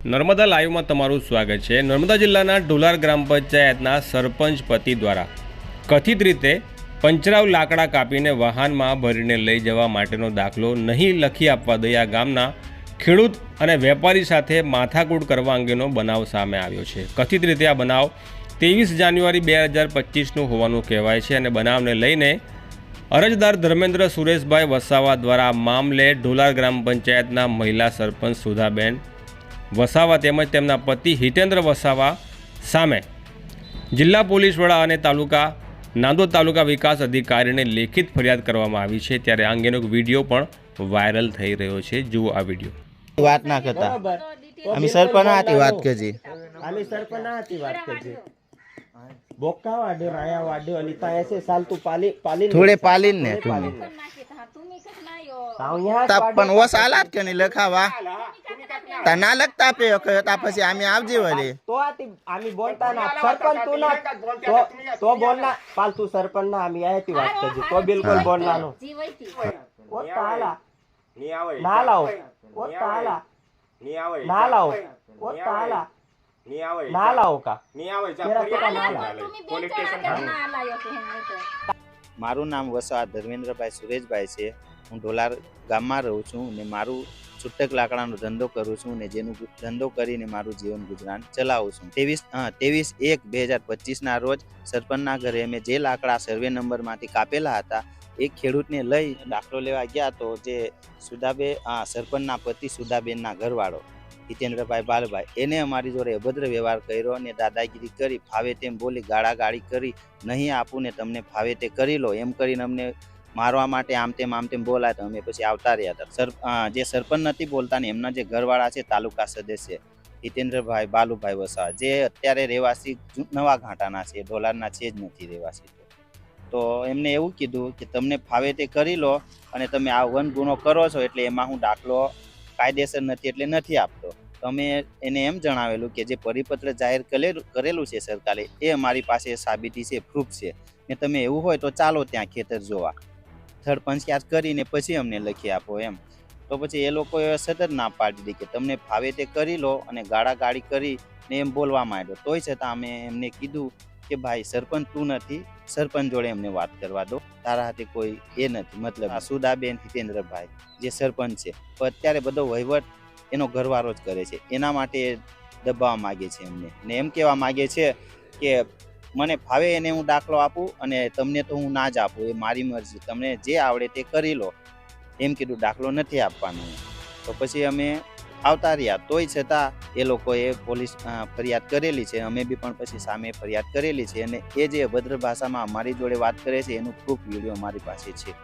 નર્મદા લાઈવમાં તમારું સ્વાગત છે. નર્મદા જિલ્લાના ઢોલાર ગ્રામ પંચાયતના સરપંચ પતિ દ્વારા કથિત રીતે પંચરાવ લાકડા કાપીને વાહનમાં ભરીને લઈ જવા માટેનો દાખલો નહીં લખી આપવા દયા ગામના ખેડૂત અને વેપારી સાથે માથાકૂટ કરવા અંગેનો બનાવ સામે આવ્યો છે. કથિત રીતે આ બનાવ ત્રેવીસ જાન્યુઆરી બે હજાર પચીસનું હોવાનું કહેવાય છે અને બનાવને લઈને અરજદાર ધર્મેન્દ્ર સુરેશભાઈ વસાવા દ્વારા મામલે ઢોલાર ગ્રામ પંચાયતના મહિલા સરપંચ સુધાબેન વસાવા તેમજ તેમના પતિ હિતેન્દ્ર વસાવા સામે. જિલ્લા પોલીસ વડા અને તાલુકા નાંદોદ તાલુકા વિકાસ અધિકારીને લેખિત ફરિયાદ કરવામાં આવી છે. ત્યારે આ અંગેનો વીડિયો પણ વાયરલ થઈ રહ્યો છે. જુઓ આ વીડિયો. વાત ના કરતા. અમે સરપંચ વાત કરજી અમે સરપંચ વાત કરજી બોક્કા વાડ્યો રાયા વાડ્યો અનિતા એસે સાલ તું પાલી પાલી થોડે પાલીન ને તું તપન ઓ સાલાત કે ને લખાવા. તના લગતા પે કયો પછી આમે આવજી વળી. તો આતી આમી બોલતા ના. સરપંચ તું ના તો બોલના પાલતુ સરપંચ ના આમી આયતી વાત કરજો તો બિલકુલ બોલનાનો ઓ તાલા ની. આવે ના લાવ. ઓ તાલા ની આવે ના લાવ. ઓ તાલા ની આવે ના લાવ કા. ની આવે. જા પોલીસ સ્ટેશન ના લાયો કે મારું નામ વસવા ધર્મેન્દ્રભાઈ સુરેશભાઈ છે. હું ઢોલાર ગામમાં રહું છું ને મારું છૂટક લાકડાનો ધંધો કરું છું ને જેનું ધંધો કરીને મારું જીવન ગુજરાન ચલાવું છું. ત્રેવીસ ત્રેવીસ એક બે હજાર પચીસના રોજ સરપંચના ઘરે અમે જે લાકડા સર્વે નંબરમાંથી કાપેલા હતા, એ ખેડૂતને લઈ દાખલો લેવા ગયા તો જે સુદાબે હા સરપંચના પતિ સુદાબેનના ઘરવાળો હિતેન્દ્રભાઈ બાલભાઈ, એને અમારી જોડે અભદ્ર વ્યવહાર કર્યો અને દાદાગીરી કરી, ફાવે તેમ બોલી ગાળાગાળી કરી, નહીં આપું ને તમને ફાવે તે કરી લો, એમ કરીને અમને મારવા માટે આમ તેમ આમ તેમ બોલાય તો અમે પછી આવતા રહ્યા હતા. સર જે સરપંચ નથી બોલતા ને એમના જે ઘરવાળા છે, તાલુકા સદસ્ય, હિતેન્દ્રભાઈ બાલુભાઈ વસાવા, જે અત્યારે રહેવાસી નવા ઘાટાના છે, ઢોલારના છે જ નથી રહેવાસી તો. એમને એવું કીધું કે તમને ફાવે તે કરી લો અને તમે આ વન ગુનો કરો છો એટલે એમાં હું દાખલો કાયદેસર નથી એટલે નથી આપતો. તો અમે એને એમ જણાવેલું કે જે પરિપત્ર જાહેર કરેલું છે સરકારે, એ અમારી પાસે સાબિતી છે, પ્રૂફ છે. ને તમે એવું હોય તો ચાલો ત્યાં ખેતર જોવા. થર્ડ પંચાયત કરીને પછી અમને લખી આપો એમ. તો પછી એ લોકોએ સતત ના પાડી દીધી કે તમને ફાવે તે કરી લો અને ગાળા ગાળી કરી ને એમ બોલવા માંડ્યો. તોય છતાં અમે એમને કીધું કે ભાઈ સરપંચ તું નથી, સરપંચ જોડે એમને વાત કરવા દો. તારા હાથે કોઈ એ નથી. મતલબ સુદાબેન હિતેન્દ્રભાઈ, જે સરપંચ છે. પણ અત્યારે બધો વહીવટ એનો ઘરવાળો જ કરે છે. એના માટે દબાવવા માગે છે એમને. ને એમ કહેવા માગે છે કે મને ફાવે એને હું દાખલો આપું અને તમને તો હું ના જ આપું, એ મારી મરજી. તમને જે આવડે તે કરી લો. એમ કીધું, દાખલો નથી આપવાનો. તો પછી અમે આવતા રહ્યા. તોય છતાં એ લોકોએ પોલીસ ફરિયાદ કરેલી છે. અમે બી પણ પછી સામે ફરિયાદ કરેલી છે અને એ જે અભદ્ર ભાષામાં અમારી જોડે વાત કરે છે, એનું પ્રૂફ વીડિયો અમારી પાસે છે.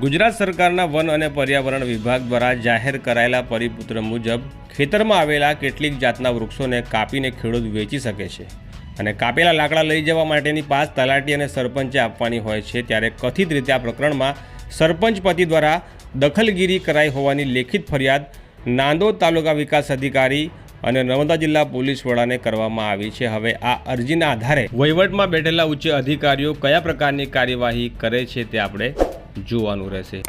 ગુજરાત સરકારના વન અને પર્યાવરણ વિભાગ દ્વારા જાહેર કરાયેલા પરિપત્ર મુજબ ખેતરમાં આવેલા કેટલીક જાતના વૃક્ષોને કાપીને ખેડૂત વેચી શકે છે. અને કાપેલા લાકડા લઈ જવા માટેની પાસ તલાટી અને સરપંચે આપવાની હોય છે, ત્યારે કથિત રીતે આ પ્રકરણમાં સરપંચ પતિ દ્વારા દખલગીરી કરાઈ હોવાની લેખિત ફરિયાદ નાંદોદ તાલુકા વિકાસ અધિકારી અને નર્મદા જિલ્લા પોલીસ વડાને કરવામાં આવી છે. હવે આ અરજીના આધારે વહીવટમાં બેઠેલા ઉચ્ચ અધિકારીઓ કયા પ્રકારની કાર્યવાહી કરે છે તે આપણે જોવાનું રહેશે.